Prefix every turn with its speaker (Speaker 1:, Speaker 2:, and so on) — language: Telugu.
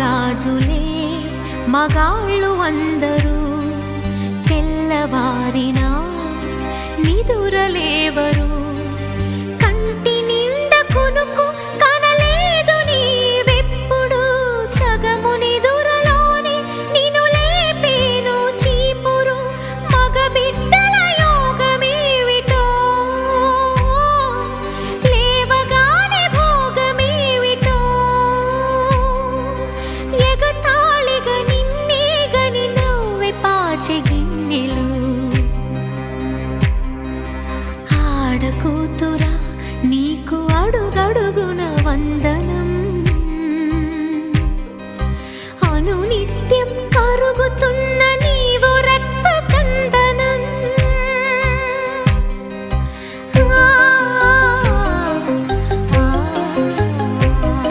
Speaker 1: రాజులే మగాళ్ళు అందరూ తెల్లవారినా నిదురలేవరు. కంటి నిండ కొనుకు కనలేదు నీవెప్పుడు. సగము నిదురలోని నిను లేపేను చీపురు మగబిడ్డ కాచి గిన్నెలు. ఆడకూతురా నీకు అడుగడుగున వందనం. అనునిత్య